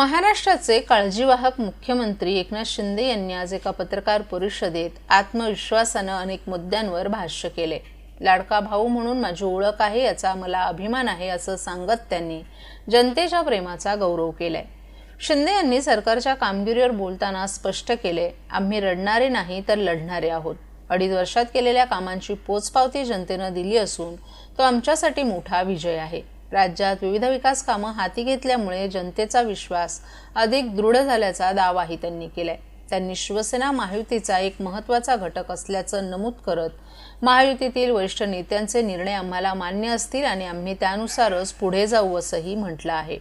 महाराष्ट्राचे काळजीवाहक मुख्यमंत्री एकनाथ शिंदे यांनी आज एका पत्रकार परिषदेत आत्मविश्वासानं अनेक मुद्द्यांवर भाष्य केले. लाडका भाऊ म्हणून माझी ओळख आहे याचा मला अभिमान आहे असं सांगत त्यांनी जनतेच्या प्रेमाचा गौरव केलाय. शिंदे यांनी सरकारच्या कामगिरीवर बोलताना स्पष्ट केले आम्ही रडणारे नाही तर लढणारे आहोत. अडीच वर्षात केलेल्या कामांची पोचपावती जनतेनं दिली असून तो आमच्यासाठी मोठा विजय आहे. राज्यात विविध विकास कामं हाती घेतल्यामुळे जनतेचा विश्वास अधिक दृढ झाल्याचा दावाही त्यांनी केलाय. त्यांनी शिवसेना महायुतीचा एक महत्त्वाचा घटक असल्याचं नमूद करत महायुतीतील वरिष्ठ नेत्यांचे निर्णय आम्हाला मान्य असतील आणि आम्ही त्यानुसारच पुढे जाऊ असंही म्हटलं आहे.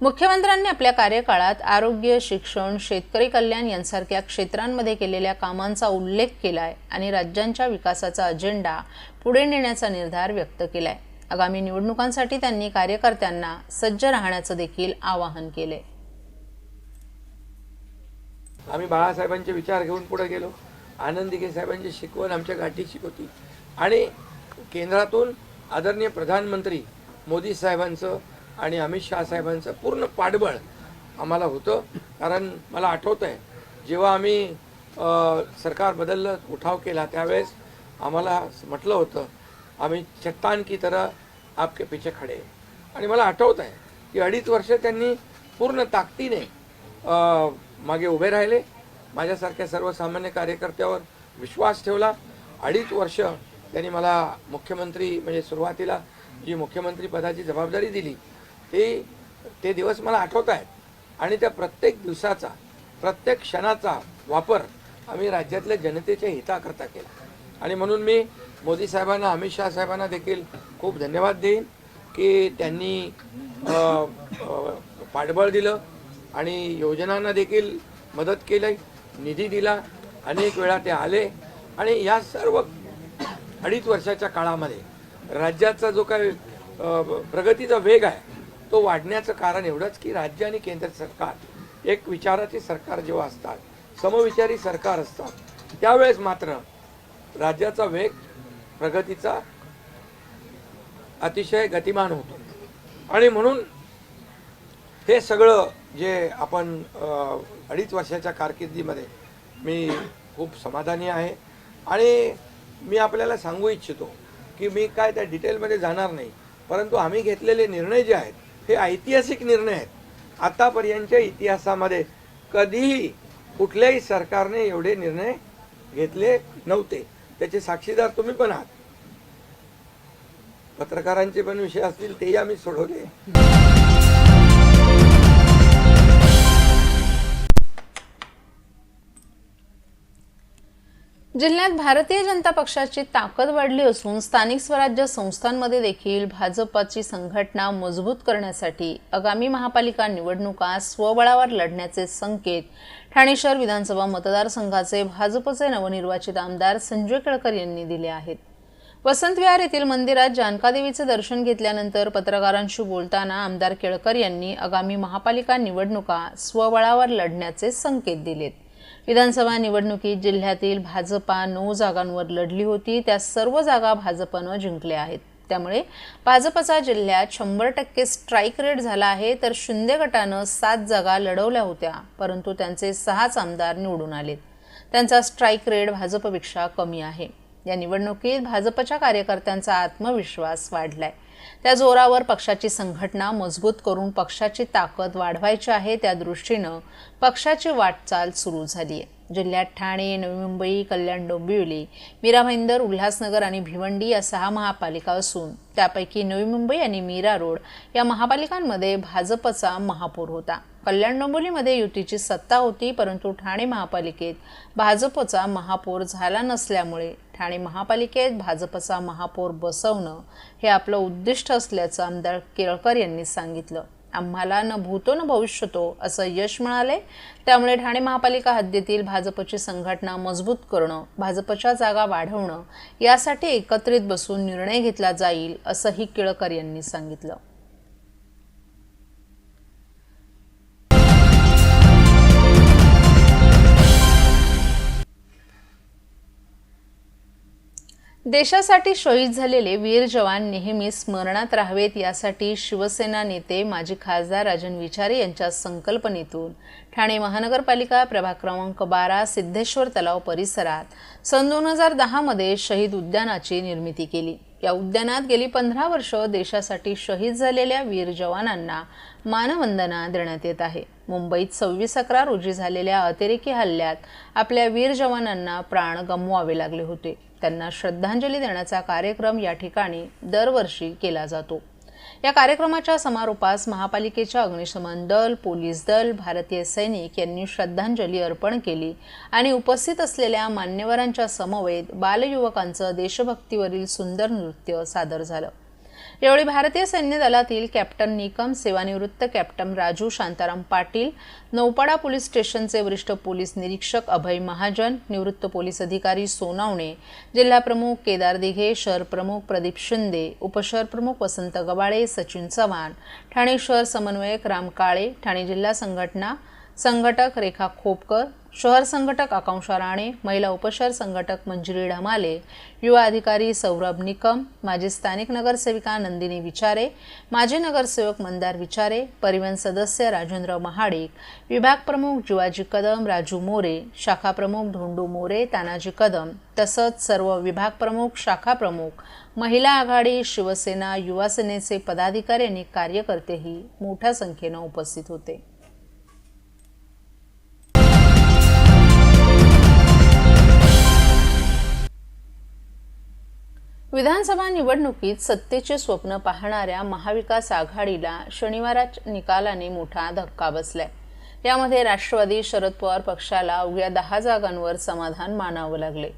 मुख्यमंत्र्यांनी आपल्या कार्यकाळात आरोग्य शिक्षण शेतकरी कल्याण यांसारख्या क्षेत्रांमध्ये केलेल्या कामांचा उल्लेख केलाय आणि राज्यांच्या विकासाचा अजेंडा पुढे नेण्याचा निर्धार व्यक्त केलाय. आगामी निवडणुकांसाठी त्यांनी कार्यकर्त्यांना सज्ज राहण्याचं देखील आवाहन केले आम्ही बाळासाहेबांचे विचार घेऊन पुढे गेलो. आनंदिके साहेबांची शिकवण आमच्या गाठीशी होती आणि केंद्रातून आदरणीय प्रधानमंत्री मोदी साहेबांचं आणि अमित शहा साहेबांचं पूर्ण पाठबळ आम्हाला होतं. कारण मला आठवतं आहे जेव्हा आम्ही सरकार बदललं उठाव केला त्यावेळेस आम्हाला म्हटलं होतं आम्ही चट्टान की तरह आपके पीछे खडे आणि मला आठवत आहे की अडीच वर्ष त्यांनी पूर्ण ताकदीने मागे उभे राहिले. माझ्यासारख्या सर्वसामान्य कार्यकर्त्यावर विश्वास ठेवला. अडीच वर्ष त्यांनी मला मुख्यमंत्री म्हणजे सुरुवातीला जी मुख्यमंत्री पदाची जबाबदारी दिली ते ते दिवस मला आठवत आहेत. आणि त्या प्रत्येक दिवसाचा प्रत्येक क्षणाचा वापर आम्ही राज्यातल्या जनतेच्या हिताकरता केला. आणि म्हणून मी मोदी साहेबांना अमित शहा साहेबांना देखील खूप धन्यवाद देईन की त्यांनी पाठबळ दिलं आणि योजनांना देखील मदत केली निधी दिला अनेक वेळा ते आले. आणि या सर्व अडीच वर्षाच्या काळामध्ये राज्याचा जो काही प्रगतीचा वेग आहे तो वाढण्याचं कारण एवढंच की राज्य आणि केंद्र सरकार एक विचाराचे सरकार जेव्हा असतात समविचारी सरकार असतात त्यावेळेस मात्र राज्याचा वेग प्रगतीचा अतिशय गतिमान होतो. आणि म्हणून हे सगळं जे आपण अडीच वर्षाच्या कारकिर्दीमध्ये मी खूप समाधानी आहे. आणि मी आपल्याला सांगू इच्छितो की मी काय त्या डिटेलमध्ये जाणार नाही परंतु आम्ही घेतलेले निर्णय जे आहेत हे ऐतिहासिक निर्णय आहेत. आतापर्यंतच्या इतिहासामध्ये कधीही कुठल्याही सरकारने एवढे निर्णय घेतले नव्हते. त्याचे साक्षीदार तुम्ही पण आहात. पत्रकारांचे पण विषय असतील तेही आम्ही सोडवले. जिल्ह्यात भारतीय जनता पक्षाची ताकद वाढली असून स्थानिक स्वराज्य संस्थांमध्ये देखील भाजपाची संघटना मजबूत करण्यासाठी आगामी महापालिका निवडणुका स्वबळावर लढण्याचे संकेत ठाणे शहर विधानसभा मतदारसंघाचे भाजपचे नवनिर्वाचित आमदार संजय केळकर यांनी दिले आहेत. वसंत विहार येथील मंदिरात जानकादेवीचे दर्शन घेतल्यानंतर पत्रकारांशी बोलताना आमदार केळकर यांनी आगामी महापालिका निवडणुका स्वबळावर लढण्याचे संकेत दिलेत. विधानसभा निवडणुकीत जिल्ह्यातील भाजपा नऊ जागांवर लढली होती त्या सर्व जागा भाजपनं जिंकल्या आहेत. त्यामुळे भाजपचा जिल्ह्यात शंभर टक्के स्ट्राईक रेट झाला आहे तर शिंदे गटानं सात जागा लढवल्या होत्या परंतु त्यांचे सहाच आमदार निवडून आलेत. त्यांचा स्ट्राईक रेट भाजपपेक्षा कमी आहे. या निवडणुकीत भाजपच्या कार्यकर्त्यांचा आत्मविश्वास वाढलाय. त्या जोरावर पक्षाची संघटना मजबूत करून पक्षाची ताकद वाढवायची आहे त्या दृष्टीनं पक्षाची वाटचाल सुरू झाली आहे जिल्ह्यात ठाणे नवी मुंबई कल्याण डोंबिवली मीरा भाईंदर उल्हासनगर आणि भिवंडी या सहा महापालिका असून त्यापैकी नवी मुंबई आणि मीरा रोड या महापालिकांमध्ये भाजपचा महापौर होता. कल्याण डोंबिवलीमध्ये युतीची सत्ता होती परंतु ठाणे महापालिकेत भाजपचा महापौर झाला नसल्यामुळे ठाणे महापालिकेत भाजपचा महापौर बसवणं हे आपलं उद्दिष्ट असल्याचं आमदार केळकर यांनी सांगितलं. आम्हाला न भूतो न भविष्यतो असं यश म्हणाले त्यामुळे ठाणे महापालिका हद्दीतील भाजपची संघटना मजबूत करणं भाजपच्या जागा वाढवणं यासाठी एकत्रित बसून निर्णय घेतला जाईल असंही केळकर यांनी सांगितलं. देशासाठी शहीद झालेले वीर जवान नेहमी स्मरणात राहावेत यासाठी शिवसेना नेते माजी खासदार राजन विचारे यांच्या संकल्पनेतून. ठाणे महानगरपालिका प्रभाग क्रमांक बारा सिद्धेश्वर तलाव परिसरात सन दोन हजार दहामध्ये शहीद उद्यानाची निर्मिती केली. या उद्यानात गेली पंधरा वर्ष देशासाठी शहीद झालेल्या वीर जवानांना मानवंदना देण्यात येत आहे. मुंबईत सव्वीस अकरा रोजी झालेल्या अतिरेकी हल्ल्यात आपल्या वीर जवानांना प्राण गमवावे लागले होते. त्यांना श्रद्धांजली देण्याचा कार्यक्रम या ठिकाणी दरवर्षी केला जातो. या कार्यक्रमाच्या समारोपास महापालिकेच्या अग्निशमन दल पोलीस दल भारतीय सैनिक यांनी श्रद्धांजली अर्पण केली आणि उपस्थित असलेल्या मान्यवरांच्या समवेत बालयुवकांचं देशभक्तीवरील सुंदर नृत्य सादर झालं. यावेळी भारतीय सैन्य दलातील कॅप्टन निकम सेवानिवृत्त कॅप्टन राजू शांताराम पाटील नौपाडा पोलीस स्टेशनचे वरिष्ठ पोलीस निरीक्षक अभय महाजन निवृत्त पोलीस अधिकारी सोनावणे जिल्हाप्रमुख केदार दिघे शहर प्रमुख प्रदीप शिंदे उपशहर प्रमुख वसंत गवाळे सचिन चव्हाण ठाणे शहर समन्वयक राम काळे ठाणे जिल्हा संघटना संघटक रेखा खोपकर शहर संघटक आकांक्षा राणे महिला उपशहर संघटक मंजिरी ढमाले युवा अधिकारी सौरभ निकम माजी स्थानिक नगरसेविका नंदिनी विचारे माजी नगरसेवक मंदार विचारे परिवहन सदस्य राजेंद्र महाडिक विभाग प्रमुख जिवाजी कदम राजू मोरे शाखा प्रमुख धोंडू मोरे तानाजी कदम तसंच सर्व विभाग प्रमुख शाखा प्रमुख महिला आघाडी शिवसेना युवा सेनेचे पदाधिकारी आणि कार्यकर्तेही मोठ्या संख्येनं उपस्थित होते. विधानसभा निवडणुकीत सत्तेचे स्वप्न पाहणाऱ्या महाविकास आघाडीला शनिवाराच्या निकालाने मोठा धक्का बसलाय. यामध्ये राष्ट्रवादी शरद पवार पक्षाला अवघ्या दहा जागांवर समाधान मानावं लागले.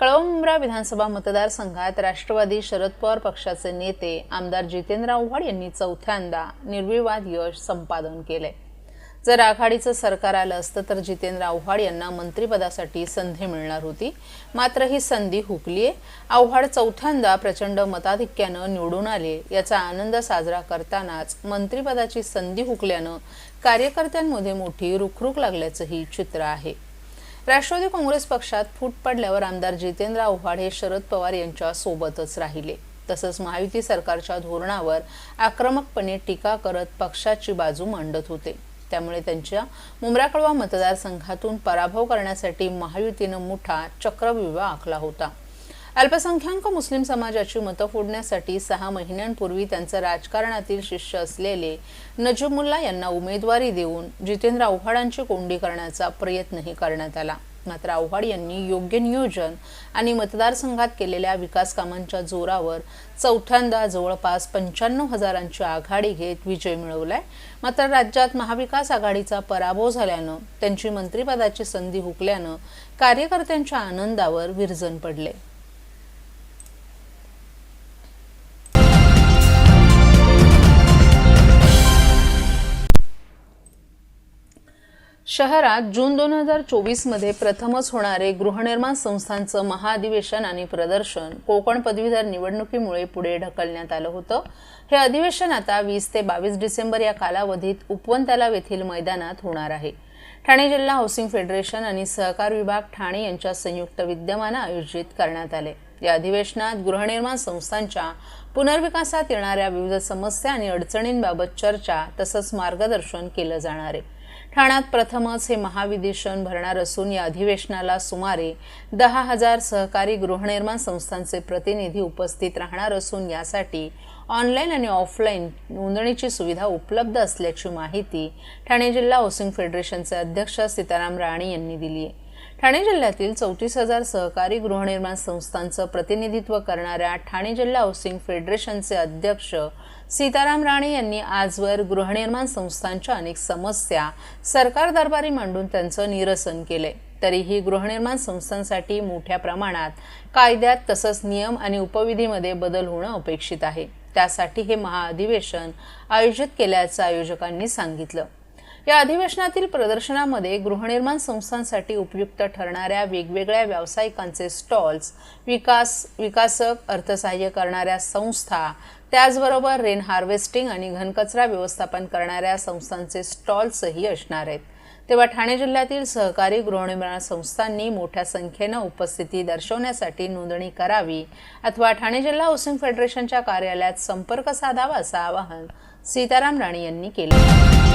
कळवमुंब्रा विधानसभा मतदारसंघात राष्ट्रवादी शरद पवार पक्षाचे नेते आमदार जितेंद्र आव्हाड यांनी चौथ्यांदा निर्विवाद यश संपादन केले जर आघाडीचं सरकार आलं असतं तर जितेंद्र आव्हाड यांना मंत्रिपदासाठी संधी मिळणार होती. मात्र ही संधी हुकली आहे आव्हाड चौथ्यांदा प्रचंड मताधिक्यानं निवडून आले याचा आनंद साजरा करतानाच मंत्रिपदाची संधी हुकल्यानं कार्यकर्त्यांमध्ये मोठी रुखरुख लागल्याचंही चित्र आहे. राष्ट्रवादी काँग्रेस पक्षात फूट पडल्यावर आमदार जितेंद्र आव्हाड हे शरद पवार यांच्या सोबतच राहिले. तसंच महायुती सरकारच्या धोरणावर आक्रमकपणे टीका करत पक्षाची बाजू मांडत होते. त्यामुळे त्यांच्या मुंब्राकळवा मतदारसंघातून पराभव करण्यासाठी महायुतीनं मोठा चक्रव्यूह आखला होता. अल्पसंख्याक मुस्लिम समाजाची मतं फोडण्यासाठी सहा महिन्यांपूर्वी त्यांचं राजकारणातील शिष्य असलेले नजीबुल्ला यांना उमेदवारी देऊन जितेंद्र आव्हाडांची कोंडी करण्याचा प्रयत्नही करण्यात आला. मात्र आव्हाड यांनी योग्य नियोजन आणि मतदारसंघात केलेल्या विकास कामांच्या जोरावर चौथ्यांदा जवळपास पंच्याण्णव हजारांची आघाडी घेत विजय मिळवलाय. मात्र राज्यात महाविकास आघाडीचा पराभव झाल्यानं त्यांची मंत्रिपदाची संधी हुकल्यानं कार्यकर्त्यांच्या आनंदावर विरजन पडले. शहरात जून दोन हजार चोवीसमध्ये प्रथमच होणारे गृहनिर्माण संस्थांचं महाअधिवेशन आणि प्रदर्शन कोकण पदवीधर निवडणुकीमुळे पुढे ढकलण्यात आलं होतं. हे अधिवेशन आता वीस ते बावीस डिसेंबर या कालावधीत उपवन तलाव येथील मैदानात होणार आहे. ठाणे जिल्हा हाऊसिंग फेडरेशन आणि सहकार विभाग ठाणे यांच्या संयुक्त विद्यमानं आयोजित करण्यात आले. या अधिवेशनात गृहनिर्माण संस्थांच्या पुनर्विकासात येणाऱ्या विविध समस्या आणि अडचणींबाबत चर्चा तसंच मार्गदर्शन केलं जाणार आहे. ठाण्यात प्रथमच हे महाविधिशन भरणार असून या अधिवेशनाला सुमारे दहा हजार सहकारी गृहनिर्माण संस्थांचे प्रतिनिधी उपस्थित राहणार असून यासाठी ऑनलाईन आणि ऑफलाईन नोंदणीची सुविधा उपलब्ध असल्याची माहिती ठाणे जिल्हा हाऊसिंग फेडरेशनचे अध्यक्ष सीताराम राणे यांनी दिली आहे. ठाणे जिल्ह्यातील चौतीस हजार सहकारी गृहनिर्माण संस्थांचं प्रतिनिधित्व करणाऱ्या ठाणे जिल्हा हाऊसिंग फेडरेशनचे अध्यक्ष सीताराम राणे यांनी आजवर गृहनिर्माण संस्थांच्या अनेक समस्या सरकार दरबारी मांडून त्यांचं निरसन केले. तरीही गृहनिर्माण संस्थांसाठी मोठ्या प्रमाणात कायद्यात तसंच नियम आणि उपविधीमध्ये बदल होणं अपेक्षित आहे. त्यासाठी हे महाअधिवेशन आयोजित केल्याचं आयोजकांनी सांगितलं. या अधिवेशनातील प्रदर्शनामध्ये गृहनिर्माण संस्थांसाठी उपयुक्त ठरणाऱ्या वेगवेगळ्या व्यावसायिकांचे स्टॉल्स विकास विकासक अर्थसहाय्य करणाऱ्या संस्था त्याचबरोबर रेन हार्वेस्टिंग आणि घनकचरा व्यवस्थापन करणाऱ्या संस्थांचे स्टॉल्सही असणार आहेत. तेव्हा ठाणे जिल्ह्यातील सहकारी गृहनिर्माण संस्थांनी मोठ्या संख्येनं उपस्थिती दर्शवण्यासाठी नोंदणी करावी अथवा ठाणे जिल्हा हाऊसिंग फेडरेशनच्या कार्यालयात संपर्क साधावा असं आवाहन सीताराम राणे यांनी केलं.